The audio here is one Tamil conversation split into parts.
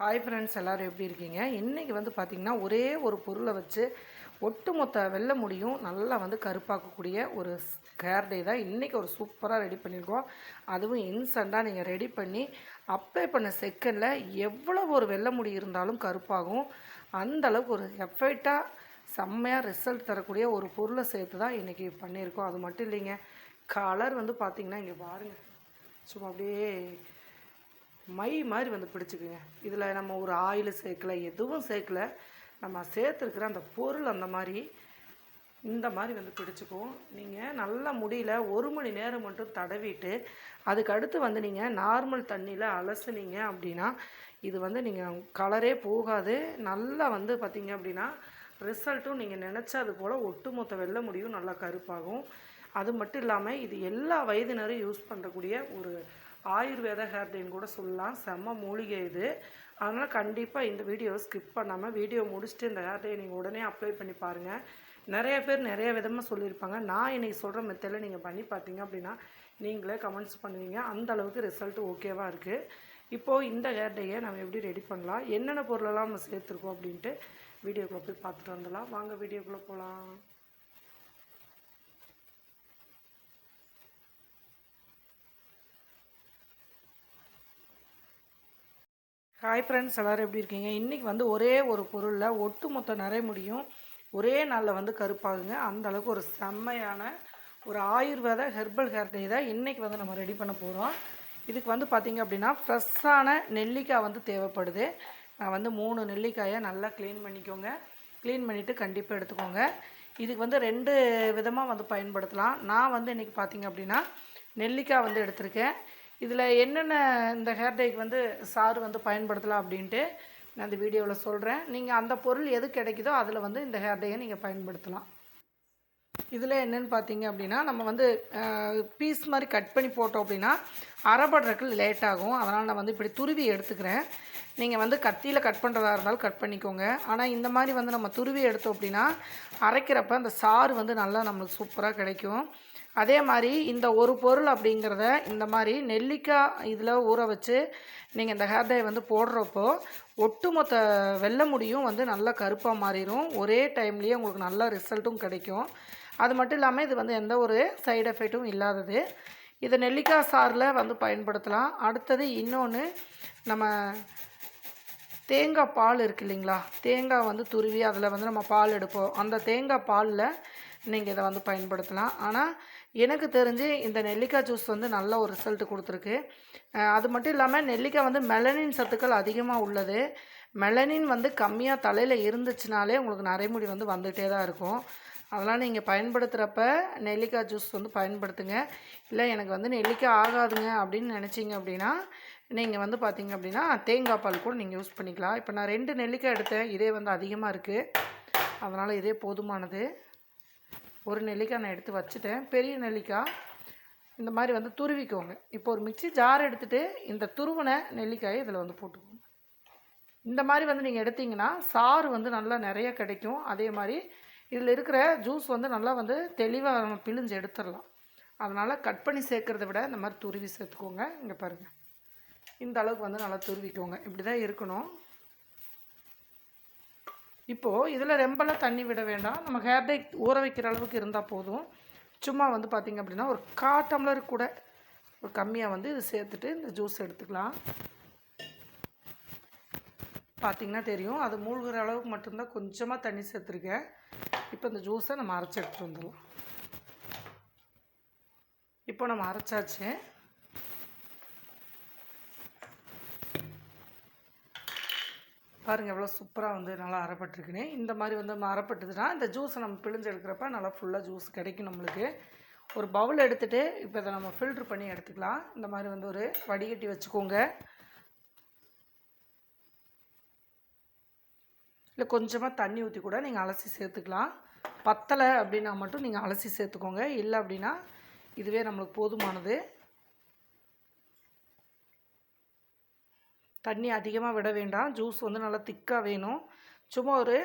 ஹாய் ஃப்ரெண்ட்ஸ் எல்லோரும் எப்படி இருக்கீங்க? இன்றைக்கி வந்து பார்த்திங்கன்னா ஒரே ஒரு பொருளை வச்சு ஒட்டுமொத்த வெள்ள முடியும். நல்லா வந்து கருப்பாக்கக்கூடிய ஒரு ஹேர் டே தான். இன்றைக்கி ஒரு சூப்பராக ரெடி பண்ணியிருக்கோம் அதுவும் இன்ஸ்டண்ட்டாக நீங்கள் ரெடி பண்ணி அப்ளை பண்ண செகண்டில் எவ்வளோ ஒரு வெள்ளை முடி இருந்தாலும் கருப்பாகும். அந்தளவுக்கு ஒரு எஃபெக்டாக செம்மையாக ரிசல்ட் தரக்கூடிய ஒரு பொருளை சேர்த்து தான் இன்றைக்கி பண்ணியிருக்கோம் அது மட்டும் இல்லைங்க கலர் வந்து பார்த்திங்கன்னா இங்கே பாருங்கள் சும்மா அப்படியே மை மாதிரி வந்து பிடிச்சிக்குங்க. இதில் நம்ம ஒரு ஆயில் சேர்க்கல எதுவும் சேர்க்கல. நம்ம சேர்த்துருக்கிற அந்த பொருள் அந்த மாதிரி இந்த மாதிரி வந்து பிடிச்சிக்கும். நீங்கள் நல்லா முடியல ஒரு மணி நேரம் மட்டும் தடவிட்டு அதுக்கு அடுத்து வந்து நீங்கள் நார்மல் தண்ணியில் அலசுனீங்க அப்படின்னா இது வந்து நீங்கள் கலரே போகாது. நல்லா வந்து பார்த்தீங்க அப்படின்னா ரிசல்ட்டும் நீங்கள் நினச்சது போல் ஒட்டுமொத்த வெள்ளை முடியும் நல்லா கருப்பாகும். அது மட்டும் இல்லாமல் இது எல்லா வயதினரும் யூஸ் பண்ணக்கூடிய ஒரு ஆயுர்வேத ஹேர் டேன்னு கூட சொல்லலாம். செம்ம மூலிகை இது. அதனால் கண்டிப்பாக இந்த வீடியோவை ஸ்கிப் பண்ணாமல் வீடியோ முடிச்சுட்டு இந்த ஹேர் டே நீங்கள் உடனே அப்ளை பண்ணி பாருங்கள் நிறைய பேர் நிறைய விதமாக சொல்லியிருப்பாங்க. நான் இன்றைக்கி சொல்கிற மெத்தடில் நீங்கள் பண்ணி பார்த்தீங்க அப்படின்னா நீங்களே கமெண்ட்ஸ் பண்ணுவீங்க. அந்த அளவுக்கு ரிசல்ட் ஓகேவாக இருக்குது இப்போது இந்த ஹேர் டேயை நம்ம எப்படி ரெடி பண்ணலாம்? என்னென்ன பொருளெல்லாம் நம்ம சேர்த்துருக்கோம் அப்படின்ட்டு வீடியோக்குள்ளே போய் பார்த்துட்டு வந்துடலாம். வாங்க வீடியோக்குள்ளே போகலாம் ஹாய் ஃப்ரெண்ட்ஸ் எல்லோரும் எப்படி இருக்கீங்க? இன்றைக்கி வந்து ஒரே ஒரு பொருளில் ஒட்டுமொத்த நிறைய முடியும் ஒரே நாளில் வந்து கருப்பாகுங்க. அந்த அளவுக்கு ஒரு செம்மையான ஒரு ஆயுர்வேத ஹெர்பல் ஹேர் டே தான் இன்றைக்கி வந்து நம்ம ரெடி பண்ண போகிறோம் இதுக்கு வந்து பார்த்திங்க அப்படின்னா ஃப்ரெஷ்ஷான நெல்லிக்காய் வந்து தேவைப்படுது. நான் வந்து மூணு நெல்லிக்காயை நல்லா க்ளீன் பண்ணிக்கோங்க. க்ளீன் பண்ணிவிட்டு கண்டிப்பாக எடுத்துக்கோங்க. இதுக்கு வந்து ரெண்டு விதமாக வந்து பயன்படுத்தலாம். நான் வந்து இன்றைக்கி பார்த்திங்க அப்படின்னா நெல்லிக்காய் வந்து எடுத்திருக்கேன். இதில் என்னென்ன இந்த ஹேர் டைக்கு வந்து சாறு வந்து பயன்படுத்தலாம் அப்படின்ட்டு நான் இந்த வீடியோவில் சொல்கிறேன் நீங்கள் அந்த பொருள் எது கிடைக்குதோ அதில் வந்து இந்த ஹேர் டையை நீங்கள் பயன்படுத்தலாம். இதில் என்னென்னு பார்த்தீங்க அப்படின்னா நம்ம வந்து பீஸ் மாதிரி கட் பண்ணி போட்டோம் அப்படின்னா அரைப்படுறதுக்கு லேட் ஆகும். அதனால் நான் வந்து இப்படி துருவி எடுத்துக்கிறேன். நீங்கள் வந்து கத்தியில் கட் பண்ணுறதா இருந்தாலும் கட் பண்ணிக்கோங்க. ஆனால் இந்த மாதிரி வந்து நம்ம துருவி எடுத்தோம் அப்படின்னா அரைக்கிறப்ப அந்த சாறு வந்து நல்லா நம்மளுக்கு சூப்பராக கிடைக்கும். அதே மாதிரி இந்த ஒரு பொருள் அப்படிங்கிறத இந்த மாதிரி நெல்லிக்காய் இதில் ஊற வச்சு நீங்கள் இந்த ஹேர் டை வந்து போடுறப்போ ஒட்டுமொத்த வெள்ளை முடியும் வந்து நல்லா கருப்பாக மாறிடும் ஒரே டைம்லேயே உங்களுக்கு நல்ல ரிசல்ட்டும் கிடைக்கும். அது மட்டும் இல்லாமல் இது வந்து எந்த ஒரு சைடு எஃபெக்ட்டும் இல்லாதது. இதை நெல்லிக்காய் சாரில் வந்து பயன்படுத்தலாம். அடுத்தது இன்னொன்று நம்ம தேங்காய் பால் இருக்குது இல்லைங்களா? தேங்காய் வந்து துருவி அதில் வந்து நம்ம பால் எடுப்போம். அந்த தேங்காய் பாலில் நீங்கள் இதை வந்து பயன்படுத்தலாம். ஆனால் எனக்கு தெரிஞ்சு இந்த நெல்லிக்காய் ஜூஸ் வந்து நல்ல ஒரு ரிசல்ட் கொடுத்துருக்கு. அது மட்டும் இல்லாமல் நெல்லிக்காய் வந்து மெலனின் சத்துக்கள் அதிகமாக உள்ளது. மெலனின் வந்து கம்மியாக தலையில் இருந்துச்சுனாலே உங்களுக்கு நரைமுடி வந்து வந்துகிட்டே தான் இருக்கும். அதெல்லாம் நீங்கள் பயன்படுத்துகிறப்ப நெல்லிக்காய் ஜூஸ் வந்து பயன்படுத்துங்க. இல்லை எனக்கு வந்து நெல்லிக்காய் ஆகாதுங்க அப்படின்னு நினச்சிங்க அப்படின்னா நீங்கள் வந்து பார்த்தீங்க அப்படின்னா தேங்காய் பால் கூட நீங்கள் யூஸ் பண்ணிக்கலாம். இப்போ நான் ரெண்டு நெல்லிக்காய் எடுத்தேன். இதே வந்து அதிகமாக இருக்குது அதனால் இதே போதுமானது. ஒரு நெல்லிக்காய் நான் எடுத்து வச்சுட்டேன். பெரிய நெல்லிக்காய். இந்த மாதிரி வந்து துருவிக்கோங்க. இப்போ ஒரு மிக்சி ஜார் எடுத்துகிட்டு இந்த துருவனை நெல்லிக்காயை இதில் வந்து போட்டுக்கோங்க. இந்த மாதிரி வந்து நீங்கள் எடுத்திங்கன்னா சாறு வந்து நல்லா நிறைய கிடைக்கும். அதே மாதிரி இதில் இருக்கிற ஜூஸ் வந்து நல்லா வந்து தெளிவாக நம்ம பிழிஞ்சு எடுத்துடலாம். அதனால் கட் பண்ணி சேர்க்குறத விட இந்த மாதிரி துருவி சேர்த்துக்கோங்க. இங்கே பாருங்கள் இந்த அளவுக்கு வந்து நல்லா துருவிக்கோங்க. இப்படி தான் இருக்கணும். இப்போது இதில் ரொம்பலாம் தண்ணி விட வேண்டாம். நம்ம ஹேர் டை ஊற வைக்கிற அளவுக்கு இருந்தால் போதும். சும்மா வந்து பார்த்திங்க அப்படின்னா ஒரு கா டம்ளர் கூட ஒரு கம்மியாக வந்து இது சேர்த்துட்டு இந்த ஜூஸ் எடுத்துக்கலாம். பார்த்திங்கன்னா தெரியும். அது மூழ்கிற அளவுக்கு மட்டும்தான் கொஞ்சமாக தண்ணி சேர்த்துருக்கேன். இப்போ இந்த ஜூஸை நம்ம அரைச்சி எடுத்துகிட்டு வந்துடலாம். இப்போ நம்ம அரைச்சாச்சு. பாருங்கள் எவ்வளோ சூப்பராக வந்து நல்லா அறப்பட்டுருக்குன்னு இந்த மாதிரி வந்து நம்ம இந்த ஜூஸை நம்ம பிழிஞ்சு எடுக்கிறப்ப நல்லா ஃபுல்லாக ஜூஸ் கிடைக்கும் நம்மளுக்கு. ஒரு பவுல் எடுத்துகிட்டு இப்போ இதை நம்ம ஃபில்ட்ரு பண்ணி எடுத்துக்கலாம். இந்த மாதிரி வந்து ஒரு வடிகட்டி வச்சுக்கோங்க. இல்லை கொஞ்சமாக தண்ணி ஊற்றி கூட நீங்கள் அலசி சேர்த்துக்கலாம். பத்தலை அப்படின்னா மட்டும் நீங்கள் அலசி சேர்த்துக்கோங்க. இல்லை அப்படின்னா இதுவே நம்மளுக்கு போதுமானது. தண்ணி அதிகமாக விட வேண்டாம். ஜூஸ் வந்து நல்லா திக்காக வேணும். சும்மா ஒரு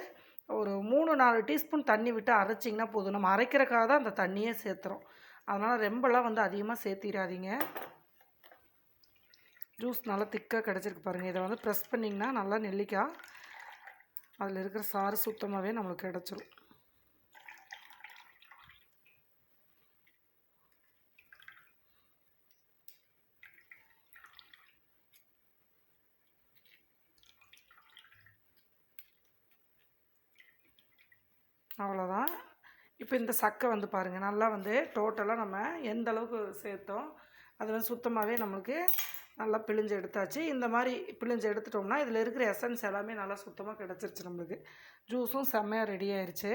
ஒரு மூணு நாலு டீஸ்பூன் தண்ணி விட்டு அரைச்சிங்கன்னா போதும். நம்ம அரைக்கிறக்காக தான் அந்த தண்ணியே சேர்த்துறோம். அதனால் ரொம்பலாம் வந்து அதிகமாக சேர்த்திடாதீங்க. ஜூஸ் நல்லா திக்காக கிடச்சிருக்கு பாருங்கள் இதை வந்து ப்ரெஸ் பண்ணிங்கன்னா நல்லா நெல்லிக்காய் அதில் இருக்கிற சாறு சுத்தமாகவே நம்மளுக்கு கிடச்சிரும். அவ்வளோதான் இப்போ இந்த சக்கை வந்து பாருங்கள் நல்லா வந்து டோட்டலாக நம்ம எந்த அளவுக்கு சேர்த்தோம் அது வந்து சுத்தமாகவே நம்மளுக்கு நல்லா பிழிஞ்சு எடுத்தாச்சு. இந்த மாதிரி பிழிஞ்சு எடுத்துட்டோம்னா இதில் இருக்கிற எசன்ஸ் எல்லாமே நல்லா சுத்தமாக கிடச்சிருச்சு நம்மளுக்கு. ஜூஸும் செம்மையாக ரெடி ஆயிடுச்சு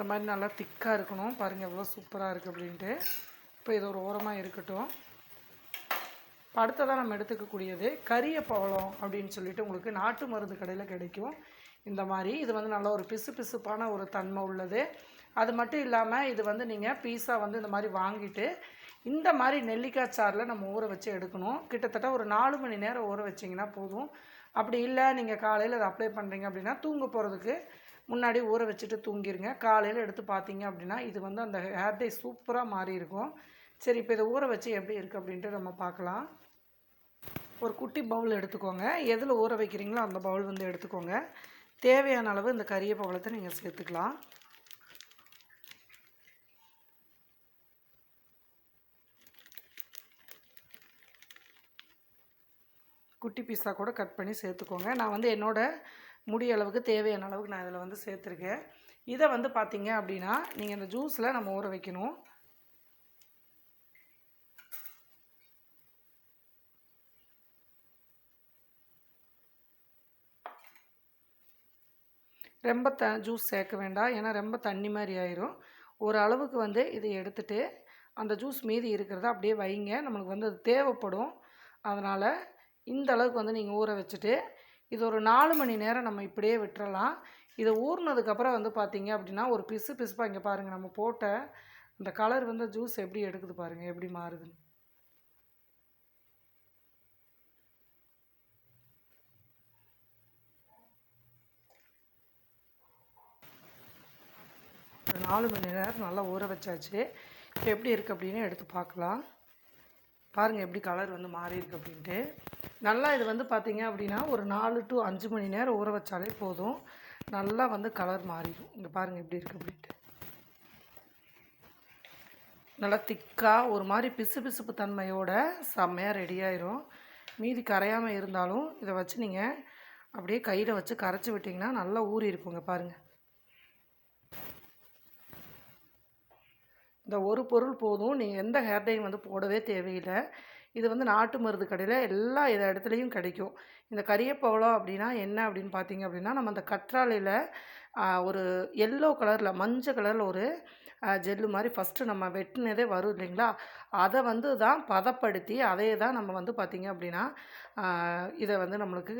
இந்த மாதிரி நல்லா திக்காக இருக்கணும். பாருங்கள் எவ்வளோ சூப்பராக இருக்குது அப்படின்ட்டு. இப்போ இது ஒரு ஓரமாக இருக்கட்டும். இப்போ அடுத்ததாக நம்ம எடுத்துக்கக்கூடியது கரிய பவளம் அப்படின்னு சொல்லிட்டு உங்களுக்கு நாட்டு மருந்து கடையில் கிடைக்கும். இந்த மாதிரி. இது வந்து நல்ல ஒரு பிசு பிசுப்பான ஒரு தன்மை உள்ளது. அது மட்டும் இல்லாமல் இது வந்து நீங்கள் பீஸா வந்து இந்த மாதிரி வாங்கிட்டு இந்த மாதிரி நெல்லிக்காய் சாறில் நம்ம ஊற வச்சு எடுக்கணும். கிட்டத்தட்ட ஒரு நாலு மணி நேரம் ஊற வச்சிங்கன்னா போதும். அப்படி இல்லை நீங்கள் காலையில் அதை அப்ளை பண்ணுறீங்க அப்படின்னா தூங்க போகிறதுக்கு முன்னாடி ஊற வச்சுட்டு தூங்கிடுங்க காலையில் எடுத்து பார்த்தீங்க அப்படின்னா இது வந்து அந்த ஹேர் டே சூப்பராக மாறி இருக்கும். சரி இப்போ இதை ஊற வச்சு எப்படி இருக்குது அப்படின்ட்டு நம்ம பார்க்கலாம். ஒரு குட்டி பவுல் எடுத்துக்கோங்க. எதில் ஊற வைக்கிறீங்களோ அந்த பவுல் வந்து எடுத்துக்கோங்க. தேவையான அளவு இந்த கரிய பவளத்தை நீங்கள் சேர்த்துக்கலாம். குட்டி பீஸாக கூட கட் பண்ணி சேர்த்துக்கோங்க. நான் வந்து என்னோடய முடிய அளவுக்கு தேவையான அளவுக்கு நான் இதில் வந்து சேர்த்துருக்கேன். இதை வந்து பார்த்தீங்க அப்படின்னா நீங்கள் இந்த ஜூஸில் நம்ம ஊற வைக்கணும். ரொம்ப த ஜூஸ் சேர்க்க வேண்டாம். ஏன்னா ரொம்ப தண்ணி மாதிரி ஆயிரும். ஒரு அளவுக்கு வந்து இதை எடுத்துட்டு அந்த ஜூஸ் மீதி இருக்கிறத அப்படியே வைங்க. நம்மளுக்கு வந்து அது தேவைப்படும். அதனால் இந்த அளவுக்கு வந்து நீங்கள் ஊற வச்சுட்டு இது ஒரு நாலு மணி நேரம் நம்ம இப்படியே விட்டுறலாம். இதை ஊறினதுக்கப்புறம் வந்து பார்த்தீங்க அப்படின்னா ஒரு பிசு பிசுப்பாக இங்கே பாருங்கள் நம்ம போட்ட அந்த கலர் வந்து ஜூஸ் எப்படி எடுக்குது பாருங்கள் எப்படி மாறுதுன்னு. ஒரு நாலு மணி நேரம் நல்லா ஊற வச்சாச்சு. இப்போ எப்படி இருக்குது அப்படின்னு எடுத்து பார்க்கலாம். பாருங்கள் எப்படி கலர் வந்து மாறியிருக்கு அப்படின்ட்டு. நல்லா இது வந்து பார்த்திங்க அப்படின்னா ஒரு நாலு டு அஞ்சு மணி நேரம் ஊற வச்சாலே போதும். நல்லா வந்து கலர் மாறிடும். இங்கே பாருங்கள் எப்படி இருக்குது அப்படின்ட்டு நல்லா திக்காக ஒரு மாதிரி பிசு பிசுப்பு தன்மையோட செம்மையாக ரெடி ஆயிரும். மீதி கரையாமல் இருந்தாலும் இதை வச்சு நீங்கள் அப்படியே கையில் வச்சு கரைச்சி விட்டிங்கன்னா நல்லா ஊறி இருக்குங்க பாருங்கள் இந்த ஒரு பொருள் போதும். நீங்கள் எந்த ஹேர் டையும் வந்து போடவே தேவையில்லை. இது வந்து நாட்டு மருந்து கடையில் எல்லா இத இடத்துலையும் கிடைக்கும். இந்த கரியப்பவளம் அப்படின்னா என்ன அப்படின்னு பார்த்தீங்க அப்படின்னா நம்ம அந்த கற்றாழையில் ஒரு எல்லோ கலரில் மஞ்சள் கலரில் ஒரு ஜெல்லு மாதிரி ஃபஸ்ட்டு நம்ம வெட்டினதே வரும் இல்லைங்களா? அதை வந்து தான் பதப்படுத்தி அதையே தான் நம்ம வந்து பார்த்திங்க அப்படின்னா இதை வந்து நம்மளுக்கு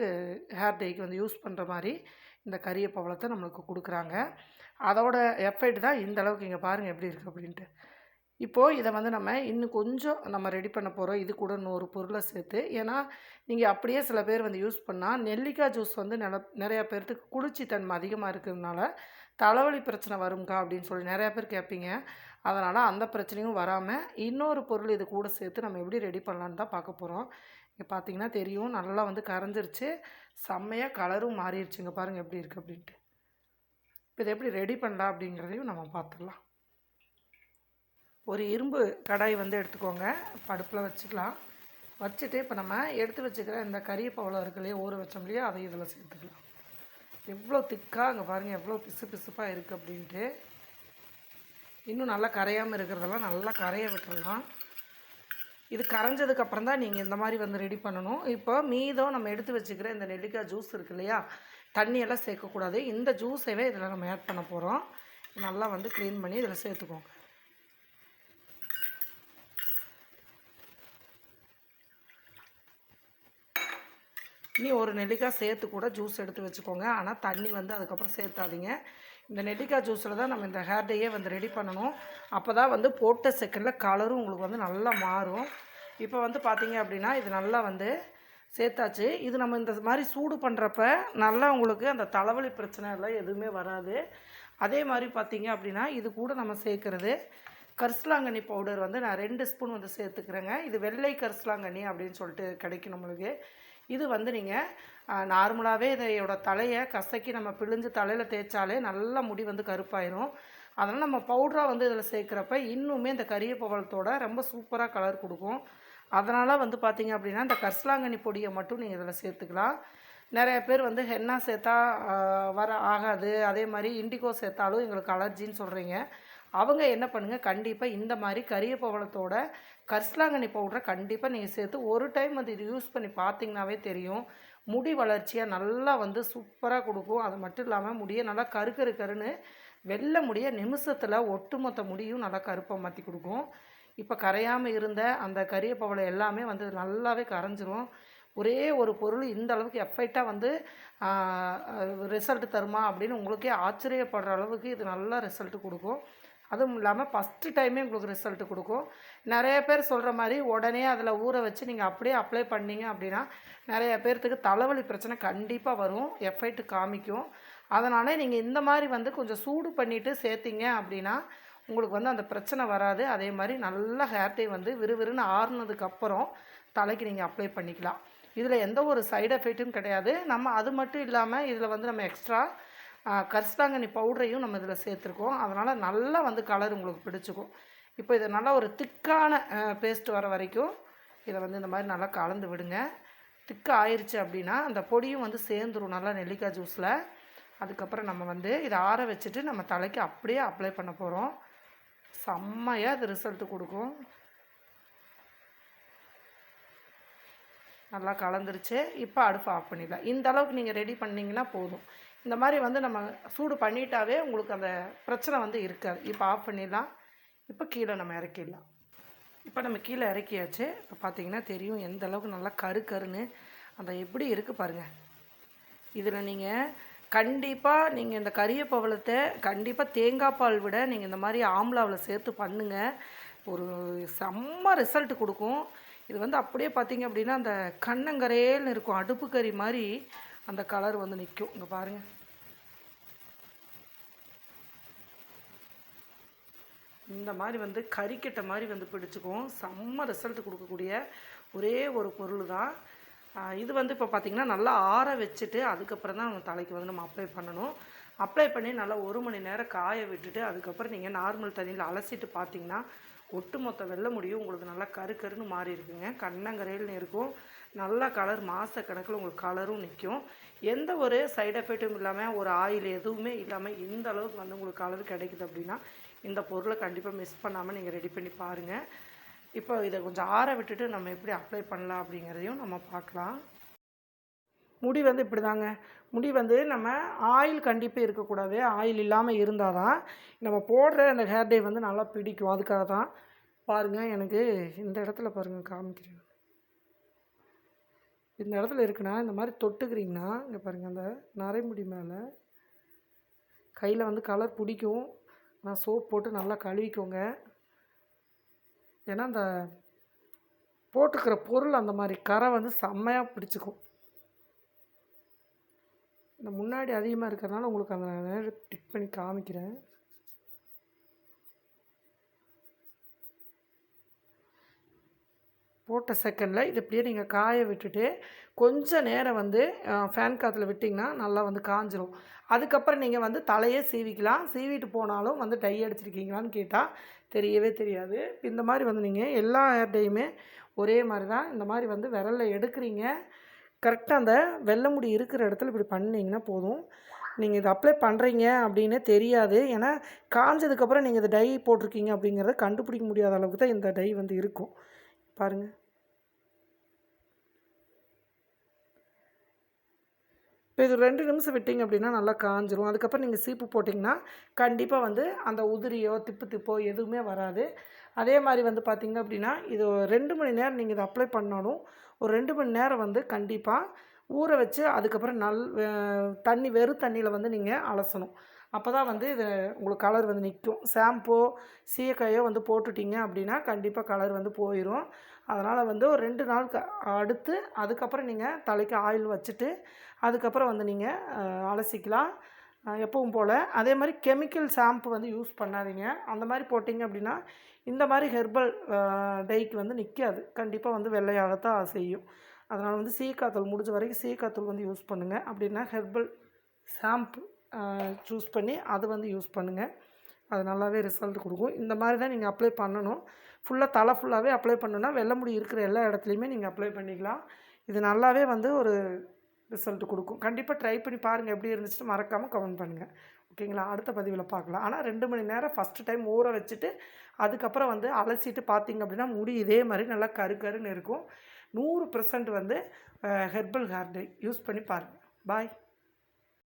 ஹேர் டேக்கு வந்து யூஸ் பண்ணுற மாதிரி இந்த கரிய பவளத்தை நம்மளுக்கு கொடுக்குறாங்க. அதோட எஃபெக்ட் தான் இந்த அளவுக்கு இங்கே பாருங்கள் எப்படி இருக்குது அப்படின்ட்டு. இப்போது இதை வந்து நம்ம இன்னும் கொஞ்சம் நம்ம ரெடி பண்ண போகிறோம் இது கூட இன்னொரு பொருளை சேர்த்து. ஏன்னா நீங்கள் அப்படியே சில பேர் வந்து யூஸ் பண்ணால் நெல்லிக்காய் ஜூஸ் வந்து நில நிறையா பேர்த்துக்கு குளிர்ச்சி தன்மை அதிகமாக இருக்கிறதுனால தலைவலி பிரச்சனை வரும்க்கா அப்படின்னு சொல்லி நிறையா பேர் கேட்பீங்க. அதனால் அந்த பிரச்சனையும் வராமல் இன்னொரு பொருள் இது கூட சேர்த்து நம்ம எப்படி ரெடி பண்ணலான்னு தான் பார்க்க போகிறோம் இங்கே பார்த்தீங்கன்னா தெரியும். நல்லா வந்து கரைஞ்சிருச்சு. செம்மையாக கலரும் மாறிடுச்சுங்க. பாருங்கள் எப்படி இருக்குது அப்படின்ட்டு. இப்போ இதை எப்படி ரெடி பண்ணலாம் அப்படிங்கிறதையும் நம்ம பார்த்துடலாம். ஒரு இரும்பு கடாய் வந்து எடுத்துக்கோங்க. அடுப்பில் வச்சுக்கலாம். வச்சுட்டு இப்போ நம்ம எடுத்து வச்சுக்கிற இந்த கரிய பவளம் இருக்கு இல்லையா ஊற வச்சோம் இல்லையா அதை இதில் சேர்த்துக்கலாம். எவ்வளோ திக்காக அங்கே பாருங்கள் எவ்வளோ பிசு பிசுப்பாக இருக்குது அப்படின்ட்டு. இன்னும் நல்லா கரையாமல் இருக்கிறதெல்லாம் நல்லா கரைய விட்டுடலாம் இது கரைஞ்சதுக்கப்புறம் தான் நீங்கள் இந்த மாதிரி வந்து ரெடி பண்ணணும். இப்போ மீதம் நம்ம எடுத்து வச்சுக்கிற இந்த நெல்லிக்காய் ஜூஸ் இருக்கு இல்லையா தண்ணியெல்லாம் சேர்க்கக்கூடாது. இந்த ஜூஸைவே இதில் நம்ம ஆட் பண்ண போகிறோம் நல்லா வந்து க்ளீன் பண்ணி இதில் சேர்த்துக்கோங்க. இனி ஒரு நெல்லிக்காய் சேர்த்து கூட ஜூஸ் எடுத்து வச்சுக்கோங்க. ஆனால் தண்ணி வந்து அதுக்கப்புறம் சேர்த்தாதீங்க. இந்த நெல்லிக்காய் ஜூஸில் தான் நம்ம இந்த ஹேர் டேயே வந்து ரெடி பண்ணணும். அப்போ தான் வந்து போட்ட செகண்டில் கலரும் உங்களுக்கு வந்து நல்லா மாறும். இப்போ வந்து பார்த்தீங்க அப்படின்னா இது நல்லா வந்து சேர்த்தாச்சு. இது நம்ம இந்த மாதிரி சூடு பண்ணுறப்ப நல்லா உங்களுக்கு அந்த தலைவலி பிரச்சனை எல்லாம் எதுவுமே வராது. அதே மாதிரி பார்த்தீங்க அப்படின்னா இது கூட நம்ம சேர்க்குறது கரிசலாங்கண்ணி பவுடர் வந்து நான் ரெண்டு ஸ்பூன் வந்து சேர்த்துக்கிறேங்க. இது வெள்ளை கரிசலாங்கண்ணி அப்படின்னு சொல்லிட்டு கிடைக்கும் நம்மளுக்கு. இது வந்து நீங்கள் நார்மலாகவே இதையோட தலையை கசக்கி நம்ம பிழிஞ்சு தலையில் தேய்ச்சாலே நல்லா முடி வந்து கருப்பாயிரும். அதனால் நம்ம பவுடராக வந்து இதில் சேர்க்குறப்ப இன்னுமே இந்த கரிய பவளத்தோட ரொம்ப சூப்பராக கலர் கொடுக்கும். அதனால் வந்து பார்த்திங்க அப்படின்னா இந்த கர்ஸ்லாங்கண்ணி பொடியை மட்டும் நீங்கள் இதில் சேர்த்துக்கலாம். நிறைய பேர் வந்து ஹென்னா சேர்த்தா வர ஆகாது. அதே மாதிரி இண்டிகோ சேர்த்தாலும் எங்களுக்கு அலர்ஜின்னு சொல்கிறீங்க அவங்க என்ன பண்ணுங்கள் கண்டிப்பாக இந்த மாதிரி கரிய பவளத்தோட கரிசலாங்கண்ணி பவுடரை கண்டிப்பாக நீங்கள் சேர்த்து ஒரு டைம் வந்து இது யூஸ் பண்ணி பார்த்தீங்கன்னாவே தெரியும். முடி வளர்ச்சியாக நல்லா வந்து சூப்பராக கொடுக்கும். அது மட்டும் இல்லாமல் முடியை நல்லா கரு கரு கருன்னு வெள்ளை முடிய நிமிஷத்தில் ஒட்டுமொத்த முடியும் நல்லா கருப்பை மாற்றி கொடுக்கும். இப்போ கரையாமல் இருந்த அந்த கரிய பவளை எல்லாமே வந்து நல்லாவே கரைஞ்சிரும். ஒரே ஒரு பொருள் இந்த அளவுக்கு எஃபெக்டாக வந்து ரிசல்ட் தருமா அப்படின்னு உங்களுக்கே ஆச்சரியப்படுற அளவுக்கு இது நல்லா ரிசல்ட் கொடுக்கும். அதுவும் இல்லாமல் ஃபஸ்ட்டு டைமே உங்களுக்கு ரிசல்ட் கொடுக்கும். நிறைய பேர் சொல்கிற மாதிரி உடனே அதில் ஊற வச்சு நீங்கள் அப்படியே அப்ளை பண்ணீங்க அப்படின்னா நிறைய பேர்த்துக்கு தலைவலி பிரச்சனை கண்டிப்பாக வரும். எஃபெக்ட் காமிக்கும். அதனால் நீங்கள் இந்த மாதிரி வந்து கொஞ்சம் சூடு பண்ணிவிட்டு சேர்த்திங்க அப்படின்னா உங்களுக்கு வந்து அந்த பிரச்சனை வராது. அதே மாதிரி நல்ல ஹேர் டை வந்து விறுவிறுன்னு ஆறுனதுக்கப்புறம் தலைக்கு நீங்கள் அப்ளை பண்ணிக்கலாம். இதில் எந்த ஒரு சைடு எஃபெக்ட்டும் கிடையாது. நம்ம அது மட்டும் இல்லாமல் இதில் வந்து நம்ம எக்ஸ்ட்ரா கரிசலாங்கண்ணி பவுடரையும் நம்ம இதில் சேர்த்துருக்கோம். அதனால் நல்லா வந்து கலர் உங்களுக்கு பிடிச்சிக்கும். இப்போ இதை நல்லா ஒரு திக்கான பேஸ்ட் வர வரைக்கும் இதை வந்து இந்த மாதிரி நல்லா கலந்து விடுங்க. திக்காக ஆயிடுச்சு அப்படின்னா அந்த பொடியும் வந்து சேர்ந்துரும் நல்லா நெல்லிக்காய் ஜூஸில் அதுக்கப்புறம் நம்ம வந்து இதை ஆற வச்சுட்டு நம்ம தலைக்கு அப்படியே அப்ளை பண்ண போகிறோம் செம்மையாக அது ரிசல்ட் கொடுக்கும். நல்லா கலந்துருச்சு. இப்போ அடுப்பு ஆஃப் பண்ணிடலாம். இந்த அளவுக்கு நீங்கள் ரெடி பண்ணிங்கன்னா போதும். இந்த மாதிரி வந்து நம்ம சூடு பண்ணிட்டாவே உங்களுக்கு அந்த பிரச்சனை வந்து இருக்காது. இப்போ ஆஃப் பண்ணிடலாம். இப்போ கீழே நம்ம இறக்கிடலாம். இப்போ நம்ம கீழே இறக்கியாச்சு. இப்போ பார்த்தீங்கன்னா தெரியும் எந்த அளவுக்கு நல்லா கரு கருன்னு. அந்த எப்படி இருக்குது பாருங்கள் இதில் நீங்கள் கண்டிப்பாக நீங்கள் இந்த கரிய பவளத்தை கண்டிப்பாக தேங்காய் பால் விட நீங்கள் இந்த மாதிரி ஆம்லாவில் சேர்த்து பண்ணுங்கள் ஒரு செம்ம ரிசல்ட் கொடுக்கும். இது வந்து அப்படியே பார்த்தீங்க அப்படின்னா அந்த கண்ணங்கரையேன்னு இருக்கும் அடுப்பு கறி மாதிரி அந்த கலர் வந்து நிற்கும் இங்கே பாருங்கள் இந்த மாதிரி வந்து கறிக்கட்டை மாதிரி வந்து பிடிச்சிக்கும். செம்ம ரிசல்ட் கொடுக்கக்கூடிய ஒரே ஒரு பொருள் தான் இது வந்து இப்போ பார்த்திங்கன்னா நல்லா ஆற வச்சுட்டு அதுக்கப்புறம் தான் நம்ம தலைக்கு வந்து நம்ம அப்ளை பண்ணணும். அப்ளை பண்ணி நல்லா ஒரு மணி நேரம் காய விட்டுட்டு அதுக்கப்புறம் நீங்கள் நார்மல் தண்ணியில் அலசிட்டு பார்த்தீங்கன்னா ஒட்டுமொத்த வெள்ளை முடியும். உங்களுக்கு நல்லா கரு கருன்னு மாறி இருக்குங்க. கண்ணங்கரையில்னு இருக்கும். நல்லா கலர் மாத கணக்கில் உங்களுக்கு கலரும் நிற்கும் எந்த ஒரு சைடு எஃபெக்ட்டும் இல்லாமல் ஒரு ஆயில் எதுவுமே இல்லாமல் இந்த அளவுக்கு வந்து உங்களுக்கு கலர் கிடைக்குது அப்படின்னா இந்த பொருளை கண்டிப்பாக மிஸ் பண்ணாமல் நீங்கள் ரெடி பண்ணி பாருங்கள் இப்போ இதை கொஞ்சம் ஆற விட்டுட்டு நம்ம எப்படி அப்ளை பண்ணலாம் அப்படிங்கிறதையும் நம்ம பார்க்கலாம். முடி வந்து இப்படி தாங்க முடி வந்து நம்ம ஆயில் கண்டிப்பாக இருக்கக்கூடாது. ஆயில் இல்லாமல் இருந்தால் தான் நம்ம போடுற அந்த ஹேர் டே வந்து நல்லா பிடிக்கும். அதுக்காக தான் பாருங்கள் எனக்கு இந்த இடத்துல பாருங்கள் காமிக்கிறேன். இந்த இடத்துல இருக்குன்னா இந்த மாதிரி தொட்டுக்கிறீங்கன்னா இங்கே பாருங்கள் அந்த நரைமுடி மேலே கையில் வந்து கலர் பிடிக்கும். நான் சோப் போட்டு நல்லா கழுவிக்கோங்க. ஏன்னா அந்த போட்டுக்கிற பொருள் அந்த மாதிரி கரை வந்து செம்மையாக பிடிச்சிக்கும். இந்த முன்னாடி அதிகமாக இருக்கிறதுனால உங்களுக்கு அந்த நான் டிக் பண்ணி காமிக்கிறேன். போட்ட செகண்டில் இது இப்படியே நீங்கள் காய விட்டுட்டு கொஞ்சம் நேரம் வந்து ஃபேன் காற்றுல விட்டிங்கன்னா நல்லா வந்து காஞ்சிரும். அதுக்கப்புறம் நீங்கள் வந்து தலையே சீவிக்கலாம். சீவிட்டு போனாலும் வந்து டை அடிச்சிருக்கீங்களான்னு கேட்டால் தெரியவே தெரியாது. இந்த மாதிரி வந்து நீங்கள் எல்லா ஹேர்டையுமே ஒரே மாதிரி தான் இந்த மாதிரி வந்து விரலில் எடுக்கிறீங்க. கரெக்டாக அந்த வெள்ளை முடி இருக்கிற இடத்துல இப்படி பண்ணிங்கன்னா போதும். நீங்கள் இதை அப்ளை பண்ணுறீங்க அப்படின்னு தெரியாது. ஏன்னா காஞ்சதுக்கப்புறம் நீங்கள் இந்த டை போட்டிருக்கீங்க அப்படிங்கிறத கண்டுபிடிக்க முடியாத அளவுக்கு தான் இந்த டை வந்து இருக்கும். பாருங்கள் இப்போ இது ரெண்டு நிமிஷம் விட்டிங்க அப்படின்னா நல்லா காஞ்சிரும். அதுக்கப்புறம் நீங்கள் சீப்பு போட்டிங்கன்னா கண்டிப்பாக வந்து அந்த உதிரியோ திப்பு திப்போ எதுவுமே வராது. அதே மாதிரி வந்து பார்த்திங்க அப்படின்னா இது ரெண்டு மணி நேரம் நீங்கள் இதை அப்ளை பண்ணாலும் ஒரு ரெண்டு மணி நேரம் வந்து கண்டிப்பாக ஊற வச்சு அதுக்கப்புறம் நல் தண்ணி வெறும் தண்ணியில் வந்து நீங்கள் அலசணும். அப்போ தான் வந்து இது உங்களுக்கு கலர் வந்து நிற்கும் ஷாம்போ சீயக்காயோ வந்து போட்டுட்டிங்க அப்படின்னா கண்டிப்பாக கலர் வந்து போயிடும் அதனால் வந்து ஒரு ரெண்டு நாள் க அடுத்து அதுக்கப்புறம் நீங்கள் தலைக்கு ஆயில் வச்சுட்டு அதுக்கப்புறம் வந்து நீங்கள் அலசிக்கலாம். எப்பவும் போல். அதே மாதிரி கெமிக்கல் ஷாம்பு வந்து யூஸ் பண்ணாதீங்க. அந்த மாதிரி போட்டிங்க அப்படின்னா இந்த மாதிரி ஹெர்பல் டைக்கு வந்து நிற்காது கண்டிப்பாக வந்து வெள்ளையாகத்தான் செய்யும். அதனால் வந்து சீக்காத்தூள் முடிஞ்ச வரைக்கும் சீக்காத்தூள் வந்து யூஸ் பண்ணுங்கள் அப்படின்னா ஹெர்பல் ஷாம்பு சூஸ் பண்ணி அதை வந்து யூஸ் பண்ணுங்கள் அது நல்லாவே ரிசல்ட் கொடுக்கும். இந்த மாதிரி தான் நீங்கள் அப்ளை பண்ணணும். ஃபுல்லாக தலை ஃபுல்லாகவே அப்ளை பண்ணணும்னா வெள்ளை முடி இருக்கிற எல்லா இடத்துலையுமே நீங்கள் அப்ளை பண்ணிக்கலாம். இது நல்லாவே வந்து ஒரு ரிசல்ட் கொடுக்கும். கண்டிப்பாக ட்ரை பண்ணி பாருங்கள் எப்படி இருந்துச்சுட்டு மறக்காமல் கமெண்ட் பண்ணுங்கள் ஓகேங்களா? அடுத்த பதிவில் பார்க்கலாம். ஆனால் ரெண்டு மணி நேரம் ஃபஸ்ட்டு டைம் ஊற வச்சுட்டு அதுக்கப்புறம் வந்து அலசிட்டு பார்த்தீங்க அப்படின்னா முடி இதே மாதிரி நல்லா கரு கருன்னு இருக்கும். நூறு வந்து ஹெர்பல் ஹேர் யூஸ் பண்ணி பாருங்கள் பாய்